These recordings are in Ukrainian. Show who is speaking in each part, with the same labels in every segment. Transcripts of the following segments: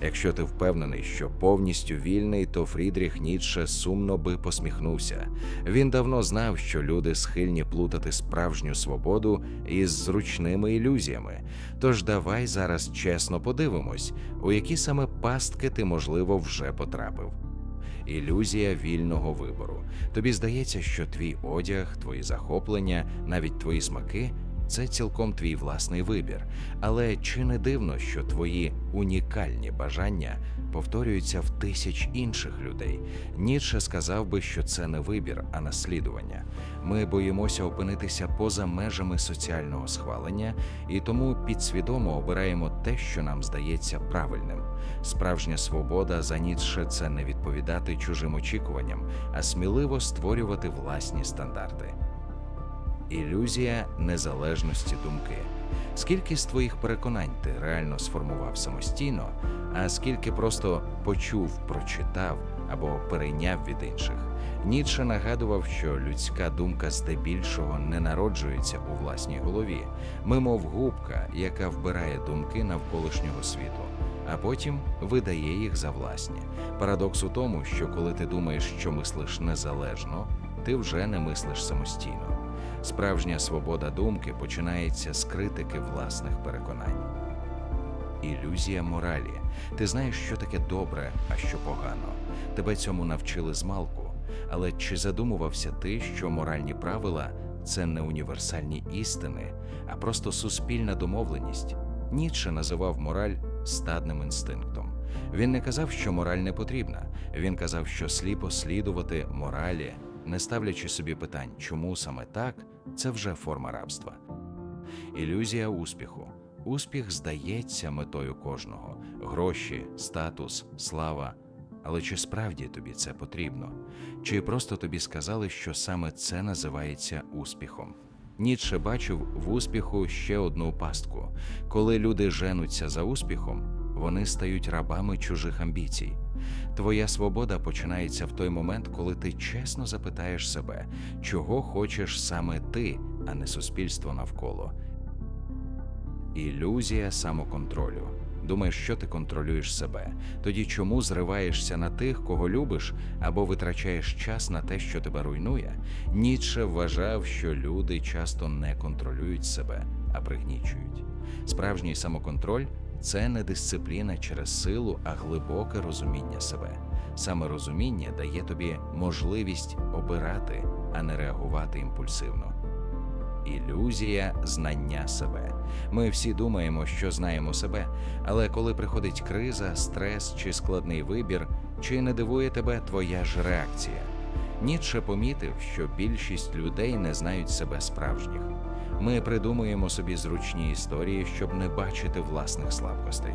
Speaker 1: Якщо ти впевнений, що повністю вільний, то Фрідріх Ніцше сумно би посміхнувся. Він давно знав, що люди схильні плутати справжню свободу із зручними ілюзіями. Тож давай зараз чесно подивимось, у які саме пастки ти, можливо, вже потрапив. Ілюзія вільного вибору. Тобі здається, що твій одяг, твої захоплення, навіть твої смаки це цілком твій власний вибір. Але чи не дивно, що твої унікальні бажання повторюються в тисяч інших людей? Ніцше сказав би, що це не вибір, а наслідування. Ми боїмося опинитися поза межами соціального схвалення і тому підсвідомо обираємо те, що нам здається правильним. Справжня свобода за Ніцше – це не відповідати чужим очікуванням, а сміливо створювати власні стандарти. Ілюзія незалежності думки. Скільки з твоїх переконань ти реально сформував самостійно, а скільки просто почув, прочитав або перейняв від інших? Ніцше нагадував, що людська думка здебільшого не народжується у власній голові. Ми, мов губка, яка вбирає думки навколишнього світу, а потім видає їх за власні. Парадокс у тому, що коли ти думаєш, що мислиш незалежно, ти вже не мислиш самостійно. Справжня свобода думки починається з критики власних переконань. Ілюзія моралі. Ти знаєш, що таке добре, а що погано. Тебе цьому навчили з малку. Але чи задумувався ти, що моральні правила це не універсальні істини, а просто суспільна домовленість? Ніцше називав мораль стадним інстинктом. Він не казав, що мораль не потрібна. Він казав, що сліпо слідувати моралі, не ставлячи собі питань, чому саме так, це вже форма рабства. Ілюзія успіху. Успіх здається метою кожного: гроші, статус, слава. Але чи справді тобі це потрібно? Чи просто тобі сказали, що саме це називається успіхом? Ніцше бачив в успіху ще одну пастку. Коли люди женуться за успіхом, вони стають рабами чужих амбіцій. Твоя свобода починається в той момент, коли ти чесно запитаєш себе, чого хочеш саме ти, а не суспільство навколо. Ілюзія самоконтролю. Думаєш, що ти контролюєш себе. Тоді чому зриваєшся на тих, кого любиш, або витрачаєш час на те, що тебе руйнує? Ніцше вважав, що люди часто не контролюють себе, а пригнічують. Справжній самоконтроль це не дисципліна через силу, а глибоке розуміння себе. Саме розуміння дає тобі можливість обирати, а не реагувати імпульсивно. Ілюзія знання себе. Ми всі думаємо, що знаємо себе, але коли приходить криза, стрес чи складний вибір, чи не дивує тебе твоя ж реакція? Ніцше помітив, що більшість людей не знають себе справжніх. Ми придумуємо собі зручні історії, щоб не бачити власних слабкостей.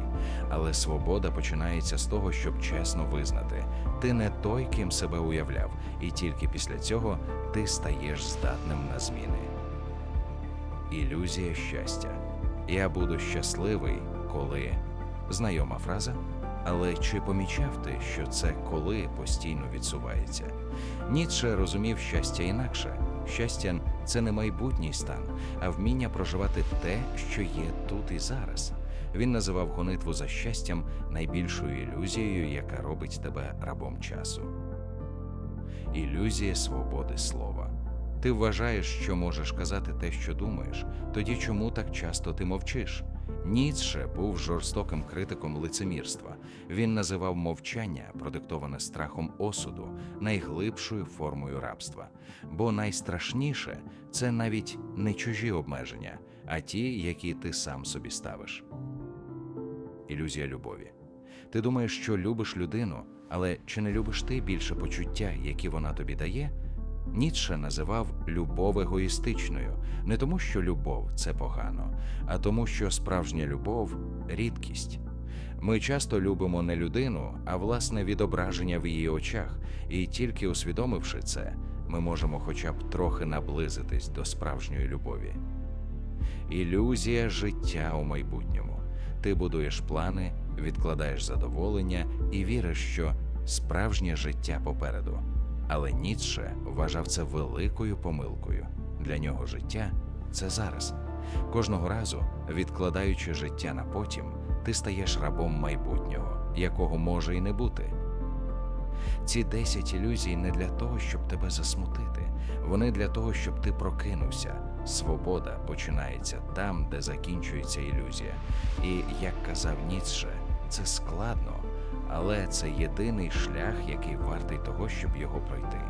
Speaker 1: Але свобода починається з того, щоб чесно визнати, ти не той, ким себе уявляв, і тільки після цього ти стаєш здатним на зміни. Ілюзія щастя. Я буду щасливий, коли знайома фраза. Але чи помічав ти, що це коли постійно відсувається? Ніцше розумів щастя інакше. Щастя це не майбутній стан, а вміння проживати те, що є тут і зараз. Він називав гонитву за щастям найбільшою ілюзією, яка робить тебе рабом часу. Ілюзія свободи слова. Ти вважаєш, що можеш казати те, що думаєш, тоді чому так часто ти мовчиш? Ніцше був жорстоким критиком лицемірства. Він називав мовчання, продиктоване страхом осуду, найглибшою формою рабства. Бо найстрашніше це навіть не чужі обмеження, а ті, які ти сам собі ставиш. Ілюзія любові. Ти думаєш, що любиш людину, але чи не любиш ти більше почуття, які вона тобі дає? Ніцше називав любов егоїстичною не тому, що любов це погано, а тому, що справжня любов рідкість. Ми часто любимо не людину, а власне відображення в її очах, і тільки усвідомивши це, ми можемо хоча б трохи наблизитись до справжньої любові. Ілюзія життя у майбутньому. Ти будуєш плани, відкладаєш задоволення і віриш, що справжнє життя попереду. Але Ніцше вважав це великою помилкою. Для нього життя це зараз. Кожного разу, відкладаючи життя на потім, ти стаєш рабом майбутнього. якого може і не бути. Ці 10 ілюзій не для того, щоб тебе засмутити. Вони для того, щоб ти прокинувся. Свобода починається там, де закінчується ілюзія. І як казав Ніцше, це складно, але це єдиний шлях, який вартий того, щоб його пройти.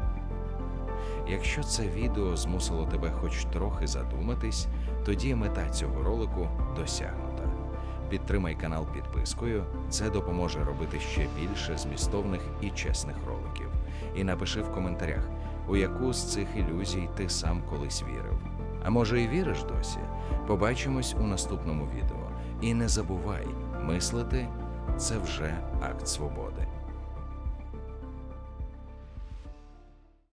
Speaker 1: Якщо це відео змусило тебе хоч трохи задуматись, тоді мета цього ролику досягнута. Підтримай канал підпискою, це допоможе робити ще більше змістовних і чесних роликів. І напиши в коментарях, у яку з цих ілюзій ти сам колись вірив. А може і віриш досі? Побачимось у наступному відео. І не забувай, мислити це вже акт свободи.